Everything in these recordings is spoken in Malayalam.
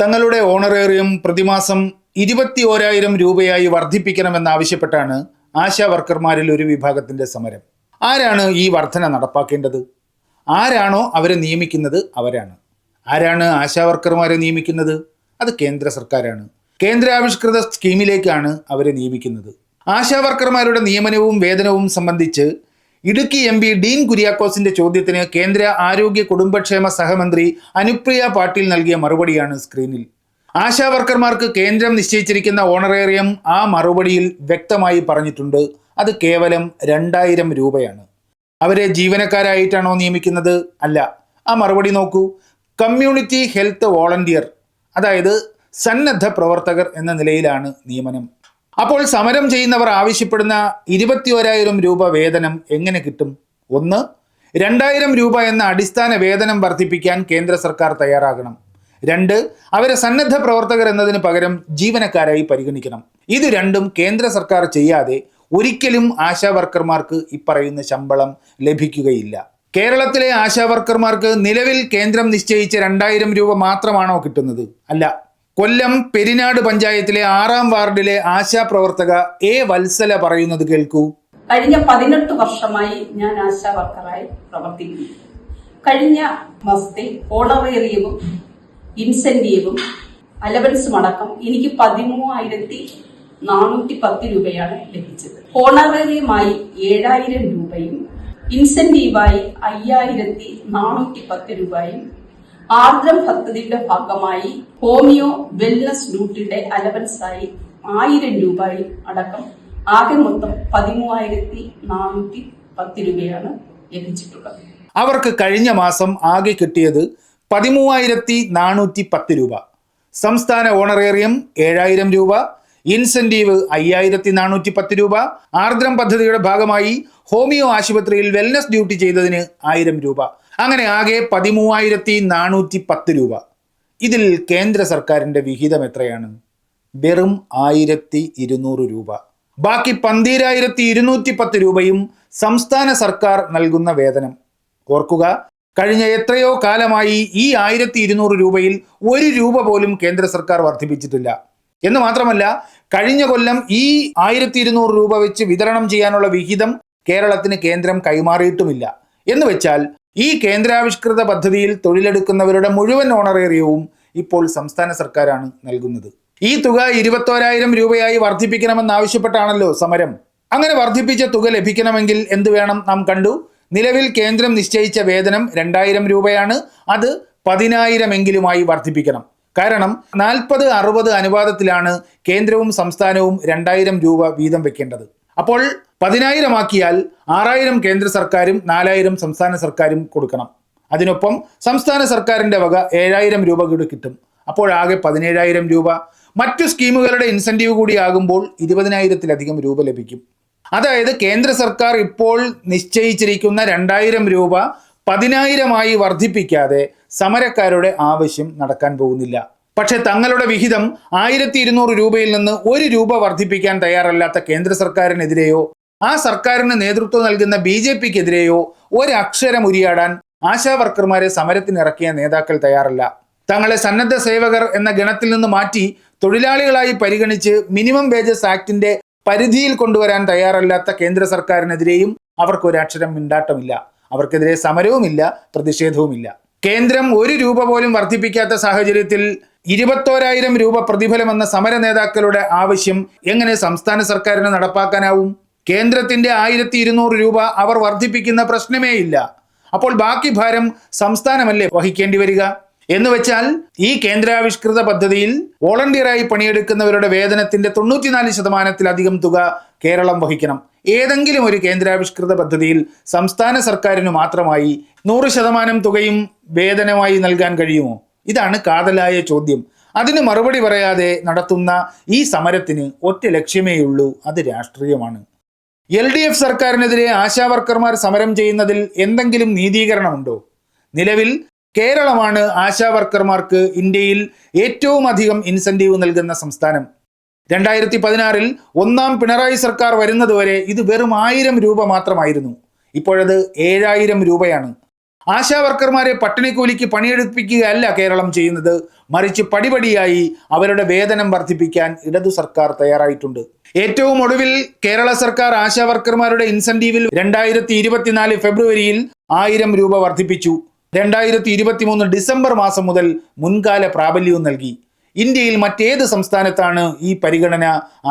തങ്ങളുടെ ഓണറേറിയം പ്രതിമാസം ഇരുപത്തി ഓരായിരം രൂപയായി വർദ്ധിപ്പിക്കണമെന്നാവശ്യപ്പെട്ടാണ് ആശാ വർക്കർമാരിൽ ഒരു വിഭാഗത്തിന്റെ സമരം. ആരാണ് ഈ വർധന നടപ്പാക്കേണ്ടത്? ആരാണോ അവരെ നിയമിക്കുന്നത് അവരാണ്. ആരാണ് ആശാ വർക്കർമാരെ നിയമിക്കുന്നത്? അത് കേന്ദ്ര സർക്കാരാണ്. കേന്ദ്രാവിഷ്കൃത സ്കീമിലേക്കാണ് അവരെ നിയമിക്കുന്നത്. ആശാ വർക്കർമാരുടെ നിയമനവും വേതനവും സംബന്ധിച്ച് ഇടുക്കി എം പി ഡീൻ കുര്യാക്കോസിന്റെ ചോദ്യത്തിന് കേന്ദ്ര ആരോഗ്യ കുടുംബക്ഷേമ സഹമന്ത്രി അനുപ്രിയ പാട്ടീൽ നൽകിയ മറുപടിയാണ് സ്ക്രീനിൽ. ആശാ വർക്കർമാർക്ക് കേന്ദ്രം നിശ്ചയിച്ചിരിക്കുന്ന ഓണറേറിയം ആ മറുപടിയിൽ വ്യക്തമായി പറഞ്ഞിട്ടുണ്ട്. അത് കേവലം രണ്ടായിരം രൂപയാണ്. അവരെ ജീവനക്കാരായിട്ടാണോ നിയമിക്കുന്നത്? അല്ല. ആ മറുപടി നോക്കൂ. കമ്മ്യൂണിറ്റി ഹെൽത്ത് വോളണ്ടിയർ അതായത് സന്നദ്ധ പ്രവർത്തകർ എന്ന നിലയിലാണ് നിയമനം. അപ്പോൾ സമരം ചെയ്യുന്നവർ ആവശ്യപ്പെടുന്ന ഇരുപത്തിയോരായിരം രൂപ വേതനം എങ്ങനെ കിട്ടും? ഒന്ന് രണ്ടായിരം രൂപ എന്ന അടിസ്ഥാന വേതനം വർദ്ധിപ്പിക്കാൻ കേന്ദ്ര സർക്കാർ തയ്യാറാകണം. രണ്ട് അവരെ സന്നദ്ധ പ്രവർത്തകർ എന്നതിന് പകരം ജീവനക്കാരായി പരിഗണിക്കണം. ഇത് രണ്ടും കേന്ദ്ര സർക്കാർ ചെയ്യാതെ ഒരിക്കലും ആശാവർക്കർമാർക്ക് ഇപ്പറയുന്ന ശമ്പളം ലഭിക്കുകയില്ല. കേരളത്തിലെ ആശാവർക്കർമാർക്ക് നിലവിൽ കേന്ദ്രം നിശ്ചയിച്ച രണ്ടായിരം രൂപ മാത്രമാണോ കിട്ടുന്നത്? അല്ല കൊല്ലം പെരിനാട് പഞ്ചായത്തിലെ ആറാം വാർഡിലെ ആശാ പ്രവർത്തക എ വത്സല പറയുന്നത് കേൾക്കൂ. കഴിഞ്ഞ പതിനെട്ട് വർഷമായി ഞാൻ ആശാ വർക്കറായി പ്രവർത്തിക്കുന്നു. കഴിഞ്ഞ മാസത്തിൽ ഓണറേറിയവും ഇൻസെന്റീവും അലവൻസും അടക്കം എനിക്ക് പതിമൂവായിരത്തി നാനൂറ്റി പത്ത് രൂപയാണ് ലഭിച്ചത്. ഓണറേറിയമായി ഏഴായിരം രൂപയും ഇൻസെന്റീവായി അയ്യായിരത്തി നാനൂറ്റി പത്ത് രൂപയും ആർദ്രം പദ്ധതിയുടെ ഭാഗമായി ഹോമിയോ വെൽനസ് ഡ്യൂട്ടിയുടെ അലവൻസായി ആയിരം രൂപയിൽ അടക്കം ആകെ മൊത്തം പതിമൂവായിരത്തി നാനൂറ്റി പത്ത് രൂപയാണ് ലഭിച്ചിട്ടുള്ളത്. അവർക്ക് കഴിഞ്ഞ മാസം ആകെ കിട്ടിയത് പതിമൂവായിരത്തി നാനൂറ്റി പത്ത് രൂപ. സംസ്ഥാന ഓണറേറിയം ഏഴായിരം രൂപ ഇൻസെന്റീവ് അയ്യായിരത്തി നാനൂറ്റി പത്ത് രൂപ ആർദ്രം പദ്ധതിയുടെ ഭാഗമായി ഹോമിയോ ആശുപത്രിയിൽ വെൽനസ് ഡ്യൂട്ടി ചെയ്തതിന് ആയിരം രൂപ. അങ്ങനെ ആകെ പതിമൂവായിരത്തി നാനൂറ്റി പത്ത് രൂപ. ഇതിൽ കേന്ദ്ര സർക്കാരിന്റെ വിഹിതം എത്രയാണ്? വെറും ആയിരത്തി ഇരുന്നൂറ് രൂപ. ബാക്കി പന്തീരായിരത്തി ഇരുന്നൂറ്റി പത്ത് രൂപയും സംസ്ഥാന സർക്കാർ നൽകുന്ന വേതനം. ഓർക്കുക കഴിഞ്ഞ എത്രയോ കാലമായി ഈ ആയിരത്തി ഇരുന്നൂറ് രൂപയിൽ ഒരു രൂപ പോലും കേന്ദ്ര സർക്കാർ വർദ്ധിപ്പിച്ചിട്ടില്ല. എന്ന് മാത്രമല്ല കഴിഞ്ഞ കൊല്ലം ഈ ആയിരത്തി ഇരുന്നൂറ് രൂപ വെച്ച് വിതരണം ചെയ്യാനുള്ള വിഹിതം കേരളത്തിന് കേന്ദ്രം കൈമാറിയിട്ടുമില്ല. എന്ന് വെച്ചാൽ ഈ കേന്ദ്രാവിഷ്കൃത പദ്ധതിയിൽ തൊഴിലെടുക്കുന്നവരുടെ മുഴുവൻ ഓണറേറിയവും ഇപ്പോൾ സംസ്ഥാന സർക്കാരാണ് നൽകുന്നത്. ഈ തുക ഇരുപത്തോരായിരം രൂപയായി വർദ്ധിപ്പിക്കണമെന്നാവശ്യപ്പെട്ടാണല്ലോ സമരം. അങ്ങനെ വർദ്ധിപ്പിച്ച തുക ലഭിക്കണമെങ്കിൽ എന്ത് വേണം നാം കണ്ടു? നിലവിൽ കേന്ദ്രം നിശ്ചയിച്ച വേതനം രണ്ടായിരം രൂപയാണ്. അത് പതിനായിരമെങ്കിലുമായി വർദ്ധിപ്പിക്കണം. കാരണം നാൽപ്പത് അറുപത് അനുപാതത്തിലാണ് കേന്ദ്രവും സംസ്ഥാനവും രണ്ടായിരം രൂപ വീതം വെക്കേണ്ടത്. അപ്പോൾ പതിനായിരമാക്കിയാൽ ആറായിരം കേന്ദ്ര സർക്കാരും നാലായിരം സംസ്ഥാന സർക്കാരും കൊടുക്കണം. അതിനൊപ്പം സംസ്ഥാന സർക്കാരിന്റെ വക ഏഴായിരം രൂപ കൂടി കിട്ടും. അപ്പോഴാകെ പതിനേഴായിരം രൂപ. മറ്റു സ്കീമുകളുടെ ഇൻസെന്റീവ് കൂടി ആകുമ്പോൾ ഇരുപതിനായിരത്തിലധികം രൂപ ലഭിക്കും. അതായത് കേന്ദ്ര സർക്കാർ ഇപ്പോൾ നിശ്ചയിച്ചിരിക്കുന്ന രണ്ടായിരം രൂപ പതിനായിരമായി വർദ്ധിപ്പിക്കാതെ സമരക്കാരുടെ ആവശ്യം നടക്കാൻ പോകുന്നില്ല. പക്ഷെ തങ്ങളുടെ വിഹിതം ആയിരത്തി ഇരുന്നൂറ് രൂപയിൽ നിന്ന് ഒരു രൂപ വർദ്ധിപ്പിക്കാൻ തയ്യാറല്ലാത്ത കേന്ദ്ര സർക്കാരിനെതിരെയോ ആ സർക്കാരിന് നേതൃത്വം നൽകുന്ന ബി ജെ പിക്കെതിരെയോ ഒരക്ഷരം ഉരിയാടാൻ ആശാവർക്കർമാരെ സമരത്തിനിറക്കിയ നേതാക്കൾ തയ്യാറല്ല. തങ്ങളെ സന്നദ്ധ സേവകർ എന്ന ഗണത്തിൽ നിന്ന് മാറ്റി തൊഴിലാളികളായി പരിഗണിച്ച് മിനിമം വേജസ് ആക്ടിന്റെ പരിധിയിൽ കൊണ്ടുവരാൻ തയ്യാറല്ലാത്ത കേന്ദ്ര സർക്കാരിനെതിരെയും അവർക്ക് ഒരക്ഷരം മിണ്ടാട്ടമില്ല. അവർക്കെതിരെ സമരവുമില്ല പ്രതിഷേധവുമില്ല. കേന്ദ്രം ഒരു രൂപ പോലും വർദ്ധിപ്പിക്കാത്ത സാഹചര്യത്തിൽ ഇരുപത്തോരായിരം രൂപ പ്രതിഫലമെന്ന സമര നേതാക്കളുടെ ആവശ്യം എങ്ങനെ സംസ്ഥാന സർക്കാരിന് നടപ്പാക്കാനാവും? കേന്ദ്രത്തിന്റെ ആയിരത്തി ഇരുന്നൂറ് രൂപ അവർ വർദ്ധിപ്പിക്കുന്ന പ്രശ്നമേ ഇല്ല അപ്പോൾ ബാക്കി ഭാരം സംസ്ഥാനമല്ലേ വഹിക്കേണ്ടി വരിക? എന്ന് വെച്ചാൽ ഈ കേന്ദ്രാവിഷ്കൃത പദ്ധതിയിൽ വോളണ്ടിയറായി പണിയെടുക്കുന്നവരുടെ വേതനത്തിന്റെ തൊണ്ണൂറ്റിനാല് ശതമാനത്തിലധികം തുക കേരളം വഹിക്കണം. ഏതെങ്കിലും ഒരു കേന്ദ്രാവിഷ്കൃത പദ്ധതിയിൽ സംസ്ഥാന സർക്കാരിന് മാത്രമായി നൂറ് ശതമാനം തുകയും വേതനമായി നൽകാൻ കഴിയുമോ? ഇതാണ് കാതലായ ചോദ്യം. അതിന് മറുപടി പറയാതെ നടത്തുന്ന ഈ സമരത്തിന് ഒറ്റ ലക്ഷ്യമേയുള്ളൂ അത് രാഷ്ട്രീയമാണ്. എൽ ഡി എഫ് സർക്കാരിനെതിരെ ആശാവർക്കർമാർ സമരം ചെയ്യുന്നതിൽ എന്തെങ്കിലും നീതീകരണമുണ്ടോ? നിലവിൽ കേരളമാണ് ആശാവർക്കർമാർക്ക് ഇന്ത്യയിൽ ഏറ്റവും അധികം ഇൻസെന്റീവ് നൽകുന്ന സംസ്ഥാനം. രണ്ടായിരത്തി പതിനാറിൽ ഒന്നാം പിണറായി സർക്കാർ വരുന്നതുവരെ ഇത് വെറും ആയിരം രൂപ മാത്രമായിരുന്നു. ഇപ്പോഴത് ഏഴായിരം രൂപയാണ്. ആശാ വർക്കർമാരെ പട്ടിണിക്കൂലിക്ക് പണിയെടുപ്പിക്കുകയല്ല കേരളം ചെയ്യുന്നത്. മറിച്ച് പടിപടിയായി അവരുടെ വേതനം വർദ്ധിപ്പിക്കാൻ ഇടതു സർക്കാർ തയ്യാറായിട്ടുണ്ട്. ഏറ്റവും ഒടുവിൽ കേരള സർക്കാർ ആശാ വർക്കർമാരുടെ ഇൻസെന്റീവിൽ രണ്ടായിരത്തി ഇരുപത്തിനാല് ഫെബ്രുവരിയിൽ ആയിരം രൂപ വർദ്ധിപ്പിച്ചു. രണ്ടായിരത്തി ഇരുപത്തി മൂന്ന് ഡിസംബർ മാസം മുതൽ മുൻകാല പ്രാബല്യവും നൽകി. ഇന്ത്യയിൽ മറ്റേത് സംസ്ഥാനത്താണ് ഈ പരിഗണന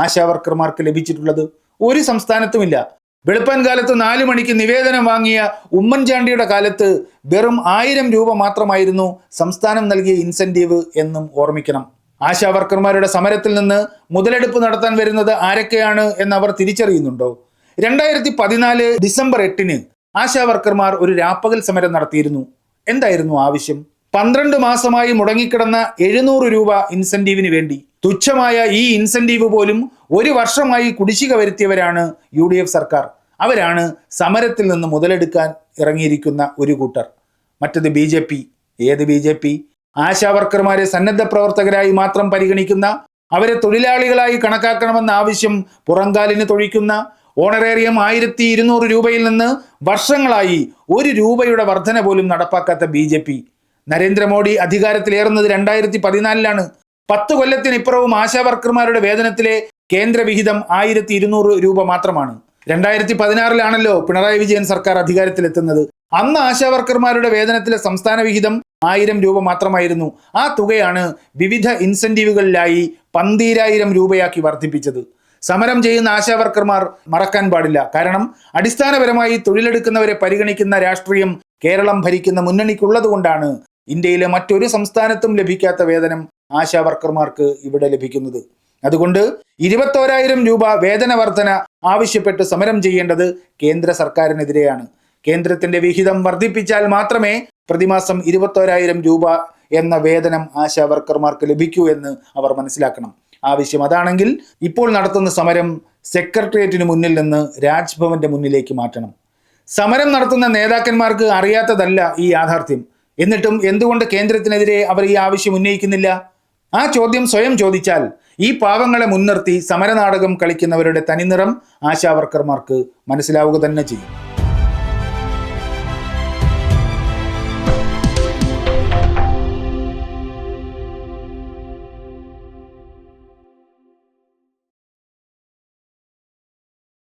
ആശാ വർക്കർമാർക്ക് ലഭിച്ചിട്ടുള്ളത്. ഒരു സംസ്ഥാനത്തുമില്ല. വെളുപ്പാൻ കാലത്ത് നാലു മണിക്ക് നിവേദനം വാങ്ങിയ ഉമ്മൻചാണ്ടിയുടെ കാലത്ത് വെറും ആയിരം രൂപ മാത്രമായിരുന്നു സംസ്ഥാനം നൽകിയ ഇൻസെന്റീവ് എന്നും ഓർമ്മിക്കണം. ആശാ വർക്കർമാരുടെ സമരത്തിൽ നിന്ന് മുതലെടുപ്പ് നടത്താൻ വരുന്നത് ആരൊക്കെയാണ് എന്ന് അവർ തിരിച്ചറിയുന്നുണ്ടോ? രണ്ടായിരത്തി പതിനാല് ഡിസംബർ എട്ടിന് ആശാ വർക്കർമാർ ഒരു രാപ്പകൽ സമരം നടത്തിയിരുന്നു. എന്തായിരുന്നു ആവശ്യം? പന്ത്രണ്ട് മാസമായി മുടങ്ങിക്കിടന്ന എഴുന്നൂറ് രൂപ ഇൻസെന്റീവിന് വേണ്ടി തുച്ഛമായ ഈ ഇൻസെന്റീവ് പോലും ഒരു വർഷമായി കുടിശ്ശിക വരുത്തിയവരാണ് യു ഡി എഫ് സർക്കാർ. അവരാണ് സമരത്തിൽ നിന്ന് മുതലെടുക്കാൻ ഇറങ്ങിയിരിക്കുന്ന ഒരു കൂട്ടർ. മറ്റത് ബി ജെ പി. ഏത് ബി ജെ പി? ആശാവർക്കർമാരെ സന്നദ്ധ പ്രവർത്തകരായി മാത്രം പരിഗണിക്കുന്ന അവരെ തൊഴിലാളികളായി കണക്കാക്കണമെന്ന ആവശ്യം പുറങ്കാലിന് തൊഴിക്കുന്ന ഓണറേറിയം ആയിരത്തി ഇരുന്നൂറ് രൂപയിൽ നിന്ന് വർഷങ്ങളായി ഒരു രൂപയുടെ വർധന പോലും നടപ്പാക്കാത്ത ബി നരേന്ദ്രമോദി അധികാരത്തിലേറുന്നത് രണ്ടായിരത്തി പതിനാലിലാണ് പത്ത് കൊല്ലത്തിനിപ്പുറവും ആശാവർക്കർമാരുടെ വേതനത്തിലെ കേന്ദ്രവിഹിതം ആയിരത്തി ഇരുന്നൂറ് രൂപ മാത്രമാണ്. രണ്ടായിരത്തി പതിനാറിലാണല്ലോ പിണറായി വിജയൻ സർക്കാർ അധികാരത്തിലെത്തുന്നത്. അന്ന് ആശാവർക്കർമാരുടെ വേതനത്തിലെ സംസ്ഥാന വിഹിതം ആയിരം രൂപ മാത്രമായിരുന്നു. ആ തുകയാണ് വിവിധ ഇൻസെന്റീവുകളിലായി പന്തീരായിരം രൂപയാക്കി വർദ്ധിപ്പിച്ചത്. സമരം ചെയ്യുന്ന ആശാവർക്കർമാർ മറക്കാൻ പാടില്ല. കാരണം അടിസ്ഥാനപരമായി തൊഴിലെടുക്കുന്നവരെ പരിഗണിക്കുന്ന രാഷ്ട്രീയം കേരളം ഭരിക്കുന്ന മുന്നണിക്കുള്ളത് കൊണ്ടാണ് ഇന്ത്യയിലെ മറ്റൊരു സംസ്ഥാനത്തും ലഭിക്കാത്ത വേതനം ആശാ വർക്കർമാർക്ക് ഇവിടെ ലഭിക്കുന്നത്. അതുകൊണ്ട് ഇരുപത്തോരായിരം രൂപ വേതന വർധന ആവശ്യപ്പെട്ട് സമരം ചെയ്യേണ്ടത് കേന്ദ്ര സർക്കാരിനെതിരെയാണ്. കേന്ദ്രത്തിന്റെ വിഹിതം വർദ്ധിപ്പിച്ചാൽ മാത്രമേ പ്രതിമാസം ഇരുപത്തോരായിരം രൂപ എന്ന വേതനം ആശാ വർക്കർമാർക്ക് ലഭിക്കൂ എന്ന് അവർ മനസ്സിലാക്കണം. ആവശ്യം അതാണെങ്കിൽ ഇപ്പോൾ നടത്തുന്ന സമരം സെക്രട്ടേറിയറ്റിന് മുന്നിൽ നിന്ന് രാജ്ഭവന്റെ മുന്നിലേക്ക് മാറ്റണം. സമരം നടത്തുന്ന നേതാക്കന്മാർക്ക് അറിയാത്തതല്ല ഈ യാഥാർത്ഥ്യം. എന്നിട്ടും എന്തുകൊണ്ട് കേന്ദ്രത്തിനെതിരെ അവർ ഈ ആവശ്യം ഉന്നയിക്കുന്നില്ല? ആ ചോദ്യം സ്വയം ചോദിച്ചാൽ ഈ പാവങ്ങളെ മുൻനിർത്തി സമരനാടകം കളിക്കുന്നവരുടെ തനിനിറം ആശാവർക്കർമാർക്ക് മനസ്സിലാവുക തന്നെ ചെയ്യും.